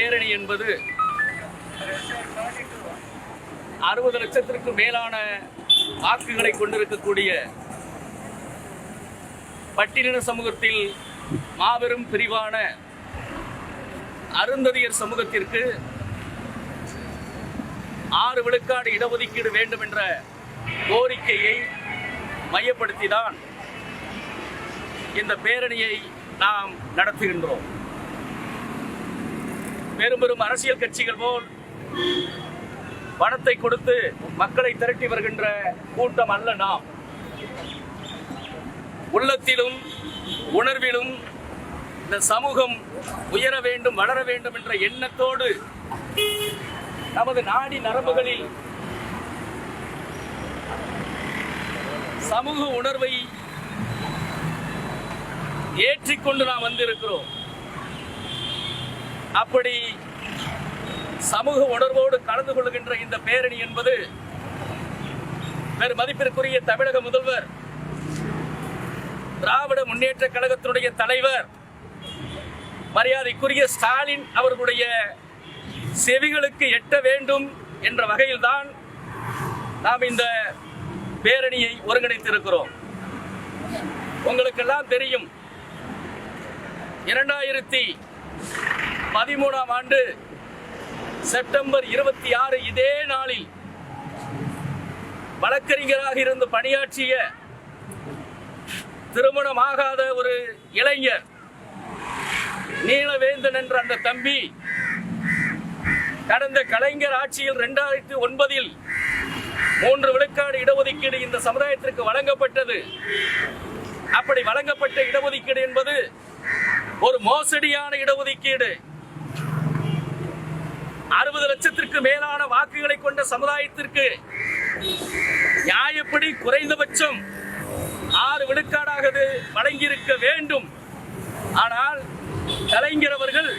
பேரணி என்பது அறுபது லட்சத்திற்கு மேலான வாக்குகளை கொண்டிருக்கக்கூடிய பட்டியலின சமூகத்தில் மாபெரும் பிரிவான அருந்ததியர் சமூகத்திற்கு ஆறு விழுக்காடு இடஒதுக்கீடு வேண்டும் என்ற கோரிக்கையை மையப்படுத்திதான் இந்த பேரணியை நாம் நடத்துகின்றோம். பெரும் பெரும் அரசியல் கட்சிகள் போல் பணத்தை கொடுத்து மக்களை திரட்டி வருகின்ற கூட்டம் அல்ல நாம். உள்ளத்திலும் உணர்விலும் இந்த சமூகம் உயர வேண்டும் வளர வேண்டும் என்ற எண்ணத்தோடு நமது நாடி நரம்புகளில் சமூக உணர்வை ஏற்றிக்கொண்டு நாம் வந்திருக்கிறோம். அப்படி சமூக உணர்வோடு கலந்து கொள்கின்ற இந்த பேரணி என்பது பெரு மதிப்பிற்குரிய தமிழக முதல்வர் திராவிட முன்னேற்ற கழகத்தினுடைய தலைவர் மரியாதைக்குரிய ஸ்டாலின் அவர்களுடைய செவிகளுக்கு எட்ட வேண்டும் என்ற வகையில்தான் நாம் இந்த பேரணியை ஒருங்கிணைத்திருக்கிறோம். உங்களுக்கெல்லாம் தெரியும் இரண்டாயிரத்தி பதிமூணாம் ஆண்டு செப்டம்பர் இருபத்தி ஆறு இதே நாளில் வழக்கறிஞராக இருந்து பணியாற்றிய திருமணமாகாத ஒரு இளைஞர் நீலவேந்தன் என்ற அந்த தம்பி கடந்த கலைஞர் ஆட்சியில் இரண்டாயிரத்தி ஒன்பதில் மூன்று விழுக்காடு இடஒதுக்கீடு இந்த சமுதாயத்திற்கு வழங்கப்பட்டது. அப்படி வழங்கப்பட்ட இடஒதுக்கீடு என்பது ஒரு மோசடியான இடஒதுக்கீடு. அறுபது லட்சத்திற்கு மேலான வாக்குகளை கொண்ட சமுதாயத்திற்கு நியாயப்படி குறைந்தபட்சம் ஆறு விழுக்காடாக வழங்கியிருக்க வேண்டும். ஆனால் கலைஞர் அவர்கள்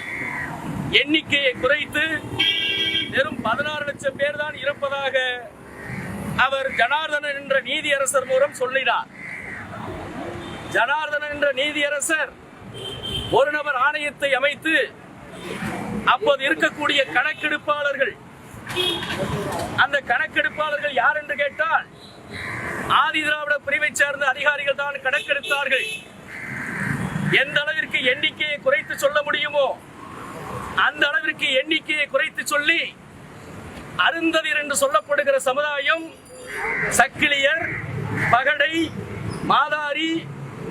எண்ணிக்கையை குறைத்து வெறும் பதினாறு லட்சம் பேர் தான் இருப்பதாக அவர் ஜனார்தனன் என்ற நீதியரசர் மூலம் சொல்லினார். ஜனார்தனன் என்ற நீதியரசர் ஒரு நபர் ஆணையத்தை அமைத்து அப்போது இருக்கக்கூடிய கணக்கெடுப்பாளர்கள். அந்த கணக்கெடுப்பாளர்கள் யார் என்று கேட்டால் ஆதி திராவிட பிரிவை சேர்ந்த அதிகாரிகள் தான் கணக்கெடுத்தார்கள். எந்த அளவிற்கு எண்ணிக்கையை குறைத்து சொல்ல முடியுமோ அந்த அளவிற்கு எண்ணிக்கையை குறைத்து சொல்லி அருந்ததிர் என்று சொல்லப்படுகிற சமுதாயம் சக்கிலியர் பகடை மாதாரி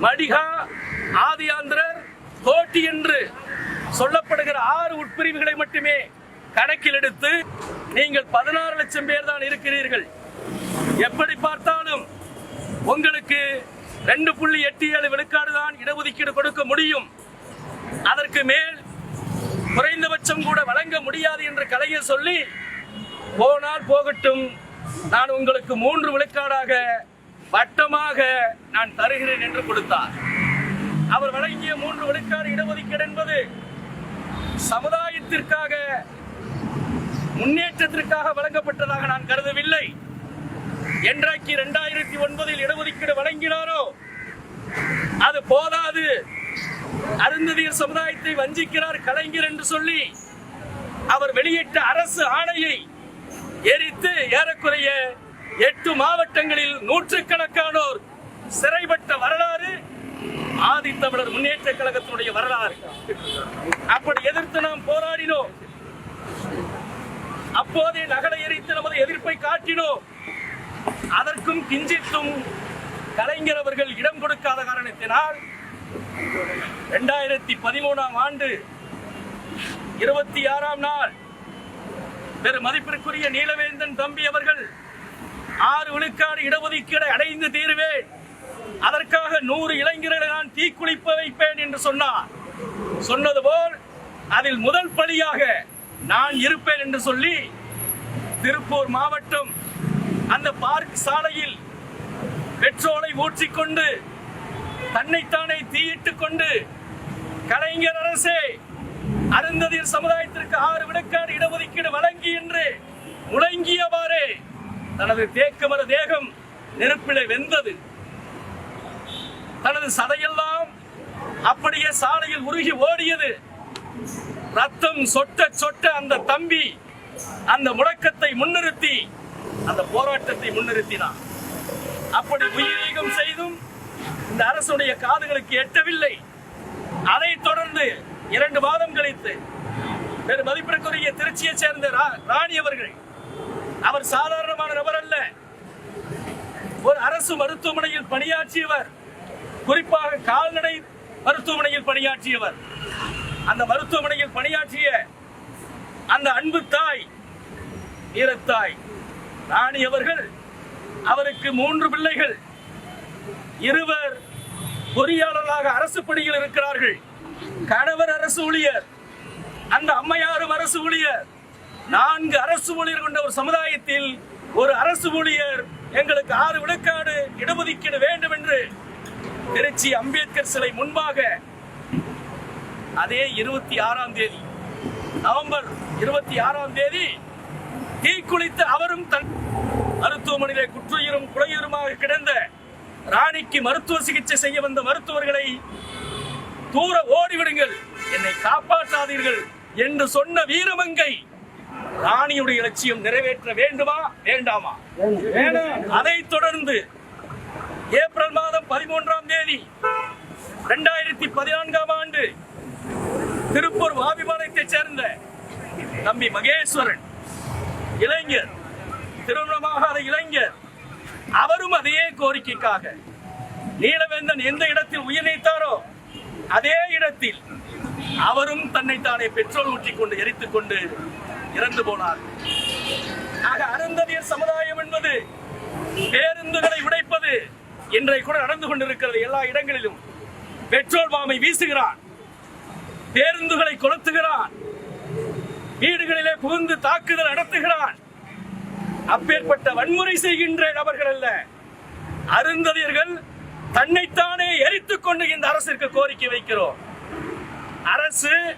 மடிகா ஆதியாந்திரர் கோட்டி என்று சொல்லப்படுகிற ஆறு உட்பிரிவுகளை மட்டுமே கணக்கில் எடுத்து நீங்கள் பதினாறு லட்சம் பேர் தான் இருக்கிறீர்கள். எப்படி பார்த்தாலும் உங்களுக்கு ரெண்டு புள்ளி எட்டு ஏழு விழுக்காடு தான் இடஒதுக்கீடு கொடுக்க முடியும். அதற்கு மேல் குறைந்தபட்சம் கூட வழங்க முடியாது என்று கலைஞர் சொல்லி போனால் போகட்டும் நான் உங்களுக்கு மூன்று விழுக்காடாக வட்டமாக நான் தருகிறேன் என்று கொடுத்தார். அவர் வழங்கிய மூன்று விழுக்காடு இடஒதுக்கீடு என்பது சமுதாயத்திற்காக முன்னேற்றத்திற்காக வழங்கப்பட்டதாக நான் கருதவில்லை. என்றைக்கு இரண்டாயிரத்தி ஒன்பதில் இடஒதுக்கீடு வழங்கினாரோ அது போதாது. அருந்ததியர் சமுதாயத்தை வஞ்சிக்கிறார் கலைஞர் என்று சொல்லி அவர் வெளியிட்ட அரசு ஆணையை எரித்து ஏறக்குறைய எட்டு மாவட்டங்களில் நூற்றுக்கணக்கானோர் சிறைப்பட்ட வரலாறு ஆதித்தமிழர் முன்னேற்ற கழகத்தினுடைய வரலாறு. அப்படி எதிர்த்து நாம் போராடினோம். அப்போதே நகலை எரித்து நமது எதிர்ப்பை காட்டினோம். அதற்கும் கிஞ்சித்தும் கலைஞர் அவர்கள் இடம் கொடுக்காத காரணத்தினால் இரண்டாயிரத்தி பதிமூணாம் ஆண்டு இருபத்தி ஆறாம் நாள் பெரு மதிப்பிற்குரிய நீலவேந்தன் தம்பி அவர்கள் ஆறு விழுக்காடு இடஒதுக்கீடு அடைந்து தீருவேன். அதற்காக நூறு இளைஞர்களை நான் தீக்குளிப்ப வைப்பேன் என்று சொன்னார். சொன்னது போல் அதில் முதல் பலியாக நான் இருப்பேன் என்று சொல்லி திருப்பூர் மாவட்டம் அந்த பார்க் சாலையில் பெட்ரோலை ஊற்றிக்கொண்டு தன்னைத்தானே தீயிட்டுக் கொண்டு கலைஞர் அரசே அருந்ததியர் சமுதாயத்திற்கு ஆறு விழுக்காடு இடஒதுக்கீடு வழங்கி என்று முழங்கியவாறே தனது தேக்கமர தேகம் நெருப்பிலை வெந்தது. தனது சதையெல்லாம் அப்படியே சாலையில் உருகி ஓடியது. ரத்தம் சொட்ட சொட்ட அந்த தம்பி அந்த முழக்கத்தை முன்னிறுத்தி அந்த போராட்டத்தை முன்னிறுத்தினான். அப்படி உயிரீகம் செய்தும் இந்த அரசுடைய காதுகளுக்கு எட்டவில்லை. அதைத் தொடர்ந்து இரண்டு மாதம் கழித்து பெரு மதிப்பிற்குரிய திருச்சியைச் சேர்ந்த ரா- ராணி அவர்கள் அவர் சாதாரணமான நபர் அல்ல ஒரு அரசு மருத்துவமனையில் பணியாற்றியவர் குறிப்பாக கால்நடை மருத்துவமனையில் பணியாற்றியவர். அந்த மருத்துவமனையில் பணியாற்றிய அந்த அன்பு தாய் வீரத்தாய் ராணி அவர்கள் அவருக்கு மூன்று பிள்ளைகள். இருவர் பொறியாளர்களாக அரசு பணியில் இருக்கிறார்கள். கணவர் அரசு ஊழியர் அந்த அம்மையாரும் அரசு ஊழியர். நான்கு அரசு ஊழியர் கொண்ட ஒரு சமுதாயத்தில் ஒரு அரசு ஊழியர் எங்களுக்கு ஆறு விழுக்காடு இடஒதுக்கீடு வேண்டும் என்று திருச்சி அம்பேத்கர் சிலை முன்பாக அதே இருபத்தி ஆறாம் தேதி நவம்பர் இருபத்தி ஆறாம் தேதி தீக்குளித்து அவரும் தன் மருத்துவமனையிலே குற்றுயிரும் குலையுருமாக கிடந்த ராணிக்கு மருத்துவ சிகிச்சை செய்ய வந்த மருத்துவர்களை தூர ஓடிவிடுங்கள். என்னை காப்பாற்றாதீர்கள் என்று சொன்ன வீரமங்கை ராணியுடைய லட்சியம் நிறைவேற்ற வேண்டுமா? வேண்டாமா. அதைத் தொடர்ந்து ஏப்ரல் மாதம் பதிமூன்றாம் தேதி இரண்டாயிரத்தி பதினான்காம் ஆண்டு திருப்பூர் வாபிபாளையத்தைச் சேர்ந்த தம்பி மகேஸ்வரன் இளைஞர் திருமணமாகாத இளைஞர் அவரும் அதே கோரிக்கைக்காக நீலவேந்தன் எந்த இடத்தில் உயிர் நீத்தாரோ அதே இடத்தில் அவரும் தன்னைத்தானே பெட்ரோல் ஊற்றிக் கொண்டு எரித்துக் கொண்டு இறந்து போனார். ஆக அருந்ததியர் சமுதாயம் என்பது பேருந்து இன்றைக்கு கூட நடந்து கொண்டிருக்கிறது எல்லா இடங்களிலும். பெட்ரோல் பாம்பை வீசுகிறான். பேருந்துகளை கொளுத்துகிறான். வீடுகளிலே புகுந்து தாக்குதல் நடத்துகிறான். அப்பேற்பட்ட வன்முறை செய்கின்ற நபர்கள் அல்ல. அருந்ததியர்கள் தன்னைத்தானே எரித்துக் கொண்டு இந்த அரசிற்கு கோரிக்கை வைக்கிறோம். அரசு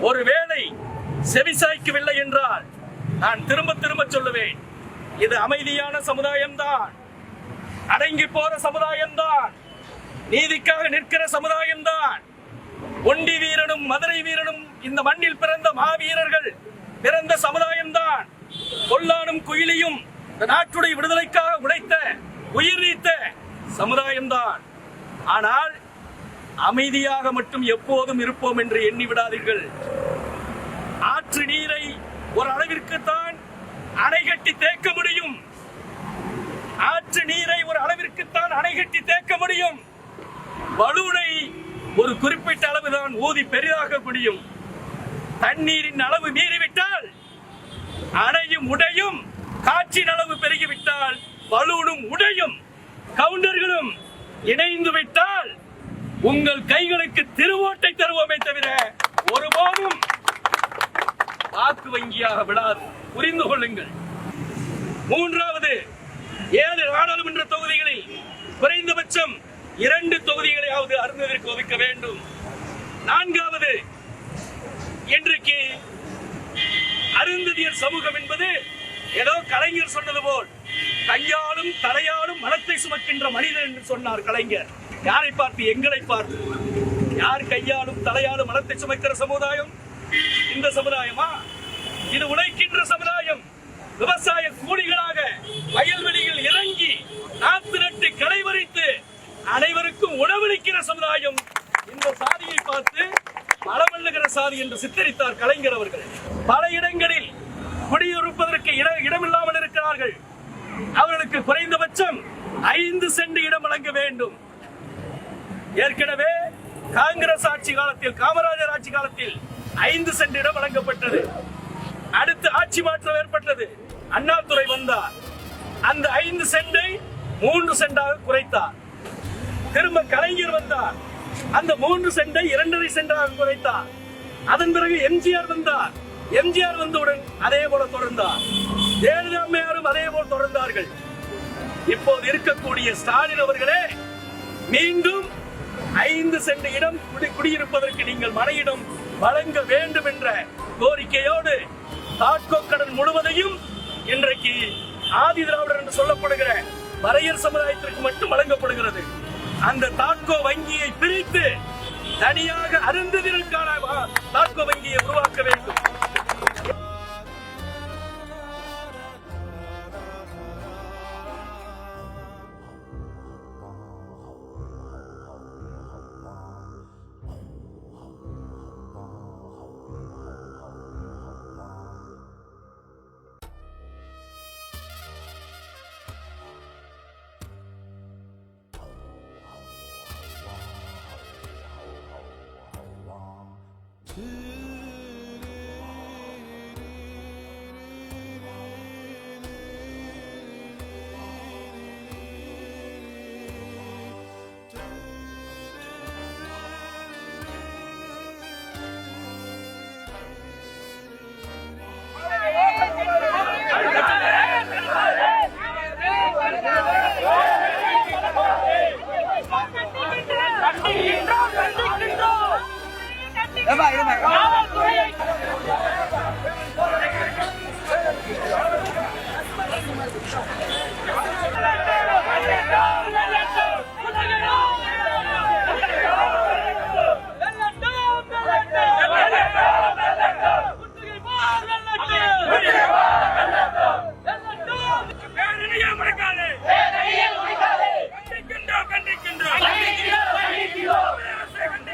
ஒருவேளை செவிசாய்க்கவில்லை என்றால் நான் திரும்ப திரும்ப சொல்லுவேன். இது அமைதியான சமுதாயம்தான். அடங்கி போற சமுதாயம்தான். நீதிக்காக நிற்கிற சமுதாயம்தான். ஒண்டி வீரனும் மதுரை வீரனும் இந்த மண்ணில் பிறந்த மாவீரர்கள் பிறந்த சமுதாயம்தான். கொல்லானும் குயிலியும் இந்த நாட்டுடைய விடுதலைக்காக உழைத்த உயிர் நீத்த சமுதாயம்தான். ஆனால் அமைதியாக மட்டும் எப்போதும் இருப்போம் என்று எண்ணி விடாதீர்கள். ஆற்று நீரை ஒரு அளவிற்குத்தான் அணை கட்டி தேக்க முடியும். ஆற்று நீரை ஒரு அளவிற்குத்தான் அணை கட்டி தேக்க முடியும். பலூனை ஒரு குறிப்பிட்ட அளவுதான் ஊதி பெரிதாக முடியும். தண்ணீரின் அளவு மீறிவிட்டால் அணையும் உடையும் காற்றின் அளவு பெருகிவிட்டால் பலூனும் உடையும். கவுண்டர்களும் இணைந்து விட்டால் உங்கள் கைகளுக்கு திருவோட்டை தருவோமே தவிர ஒருபோதும் வாக்கு வங்கியாக விடாது புரிந்து கொள்ளுங்கள். மூன்றாவது ஏழு நாடாளுமன்ற தொகுதிகளில் குறைந்தபட்சம் இரண்டு தொகுதிகளையாவது அருந்ததற்கு ஒதுக்க வேண்டும். நான்காவது இன்றைக்கு அருந்ததியர் சமூகம் என்பது ஏதோ கலைஞர் சொன்னது போல் கையாலும் தலையாலும் மனத்தை சுமக்கின்ற மனிதன் என்று சொன்னார் கலைஞர். யாரை பார்த்து எங்களை பார்த்து? யார் கையாலும் தலையாலும் மனத்தை சுமக்கிற சமுதாயம்? இந்த சமுதாயமா? இது உழைக்கின்ற சமுதாயம். விவசாய கூலிகளாக வயல்வெளியில் இறங்கி நாத்து நட்டு களை அனைவருக்கும் உணவளிக்கிற சமுதாயம் இந்த சாதியை பார்த்து மலமல்லுகிற சாதி என்று சித்தரித்தார் கலைஞர் அவர்கள். பல இடங்களில் குடியிருப்பதற்கு இட- இடமில்லாமல் இருக்கிறார்கள். அவர்களுக்கு குறைந்தபட்சம் ஐந்து சென்ட் இடம் வழங்க வேண்டும். ஏற்கனவே காங்கிரஸ் ஆட்சி காலத்தில் காமராஜர் ஆட்சி காலத்தில் ஐந்து சென்ட் இடம் வழங்கப்பட்டது. அடுத்து ஆட்சி மாற்றம் ஏற்பட்டது. அண்ணாதுரை வந்தார். அந்த ஐந்து சென்டை மூன்று சென்டாக குறைத்தார். திரும்ப கலைஞர் வந்தார். அந்த மூன்று சென்டை இரண்டரை சென்டாக குறைத்தார். அதன் பிறகு எம்ஜிஆர் வந்தார். எம்ஜிஆர் வந்தவுடன் அதே போல தொடர்ந்தார். ஜெயலலிதா அம்மையாரும் அதே போல் தொடர்ந்தார்கள். இப்போது இருக்கக்கூடிய ஸ்டாலின் அவர்களே மீண்டும் ஐந்து சென்ட் இடம் குடி குடியிருப்பதற்கு நீங்கள் மனையிடம் வழங்க வேண்டும் என்ற கோரிக்கையோடு தாட்கோ கடன் முழுவதையும் இன்றைக்கு ஆதி திராவிடர் என்று சொல்லப்படுகிற வரையர் சமுதாயத்திற்கு மட்டும் வழங்கப்படுகிறது. அந்த தாட்கோ வங்கியை பிரித்து தனியாக அருந்ததிற்கான தாட்கோ வங்கியை உருவாக்க வேண்டும். to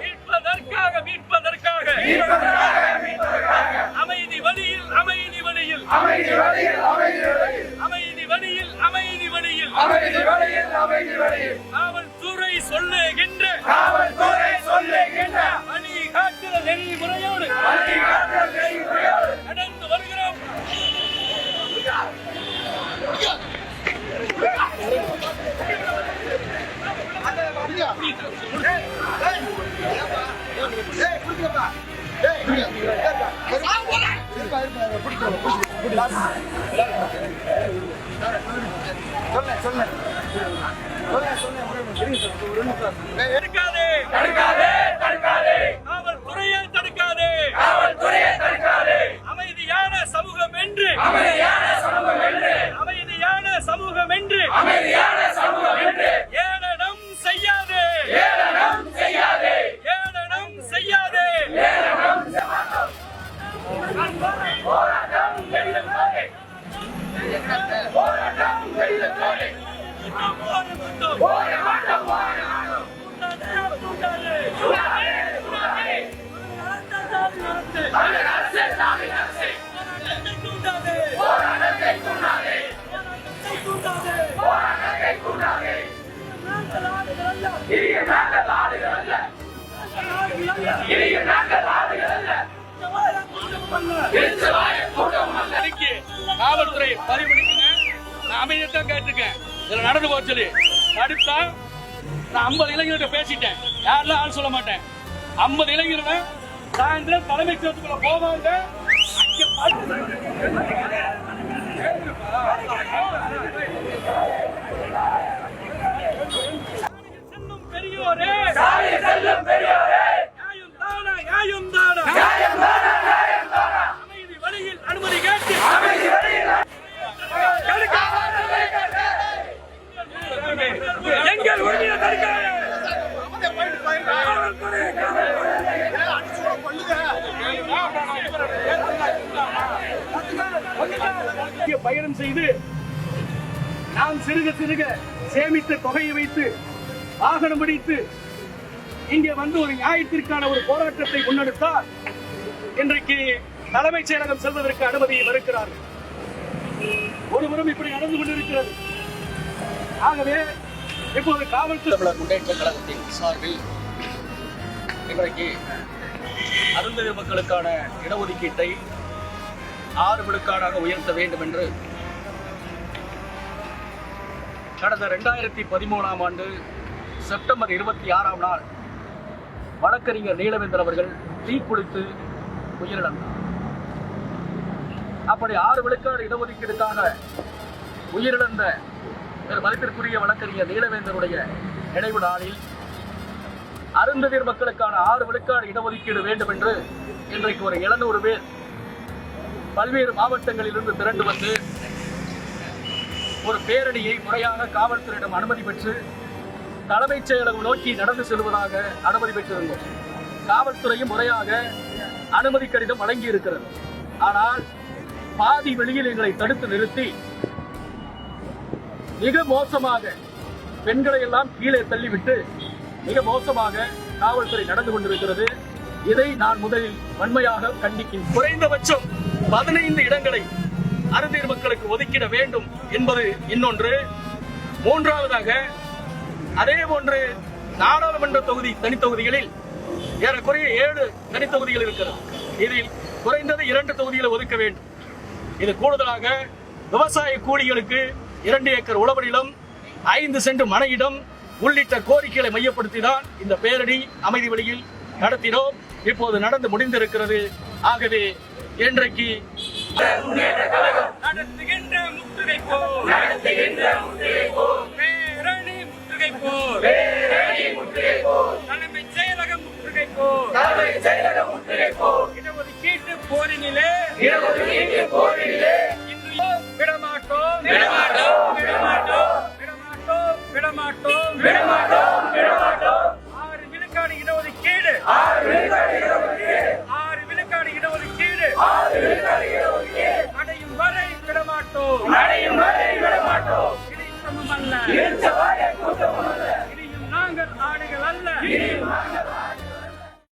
மீட்பதற்காக மீட்பதற்காக. அமைதி வழியில் அமைதி வழியில். அமைதி தடுக்காதே தடுக்காதே காவல்துறையை தடுக்காதே அமைதியான சமூகம் என்று அமைதியான சமூகம் என்று அமைதியான காவல்துறை பறிமுடிக்குங்க நான் அமைதியை தான் கேட்டிருக்கேன். இதுல நடந்து போச்சு சொல்லி. தடுத்தா நான் ஐம்பது இளைஞர்கிட்ட பேசிட்டேன். யாரெல்லாம் ஆள் சொல்ல மாட்டேன். ஐம்பது இளைஞர்கள் சாயந்தரம் தலைமைச் செயலகத்துக்குள்ள போவாங்க. அங்க பார்த்து- செல்லும் பெரியோரே நியாயம் தானா நியாயம் தானா அமைதி வழியில் அனுமதி கேட்டு உரிமையை பயணம் செய்து நாம் சிறுக சிறுக சேமித்த தொகையை வைத்து வாகனம் பிடித்து இங்கே வந்து ஒரு நியாயத்திற்கான ஒரு போராட்டத்தை முன்னெடுத்தால் இன்றைக்கு தலைமைச் செயலகம் செல்வதற்கு அனுமதியை மறுக்கிறார்கள். ஒருவரும் இப்படி நடந்து கொண்டிருக்கிறது. ஆகவே இப்போது காவல்துறை தமிழர் முன்னேற்ற கழகத்தின் சார்பில் இன்றைக்கு அருந்ததி மக்களுக்கான இடஒதுக்கீட்டை ஆறு விழுக்காடாக உயர்த்த வேண்டும் என்று கடந்த ரெண்டாயிரத்தி பதிமூணாம் ஆண்டு செப்டம்பர் இருபத்தி ஆறாம் நாள் வழக்கறிஞர் நீலவேந்தர் அவர்கள் தீக்குளித்து உயிரிழந்தார். அப்படி ஆறு விழுக்காடு இடஒதுக்கீடுக்காக உயிரிழந்த ஒரு மதிப்பிற்குரிய வழக்கறிஞர் நீலவேந்தருடைய நினைவு நாளில் அருந்ததிர் மக்களுக்கான ஆறு விழுக்காடு இடஒதுக்கீடு வேண்டும் என்று இன்றைக்கு ஒரு எழுநூறு பேர் பல்வேறு மாவட்டங்களிலிருந்து திரண்டு வந்து ஒரு பேரணியை முறையாக காவல்துறையிடம் அனுமதி பெற்று தலைமைச் செயலகம் நோக்கி நடந்து செல்வதாக அனுமதி பெற்றிருந்தோம். காவல்துறையும் முறையாக அனுமதி கடிதம் வழங்கி இருக்கிறது ஆனால் பாதி வெளியில் எங்களை தடுத்து நிறுத்தி மிக மோசமாக பெண்களை எல்லாம் கீழே தள்ளிவிட்டு மிக மோசமாக காவல்துறை நடந்து கொண்டிருக்கிறது. இதை நான் முதலில் வன்மையாக கண்டிக்கின்றேன். குறைந்தபட்சம் பதினைந்து இடங்களை அருந்தீர் மக்களுக்கு ஒதுக்கிட வேண்டும் என்பது இன்னொன்று. மூன்றாவதாக அதே போன்று நாடாளுமன்ற தொகுதி தனித்தொகுதிகளில் ஏறக்குறைய ஏழு தனித்தொகுதிகள் இருக்கிறது. இதில் குறைந்தது இரண்டு தொகுதிகளை ஒதுக்க வேண்டும். இது கூடுதலாக விவசாய கூலிகளுக்கு இரண்டு ஏக்கர் உழவரிடம் ஐந்து சென்ட் மனையிடம் உள்ளிட்ட கோரிக்கைகளை மையப்படுத்தி தான் இந்த பேரணி அமைதி வழியில் நடத்தினோம். இப்போது நடந்து முடிந்திருக்கிறது. ஆகவே இன்றைக்கு நடத்துகின்ற முற்றுகை போர் பேரணி முற்றுகை போர் தலைமைச் செயலகம் முற்றுகை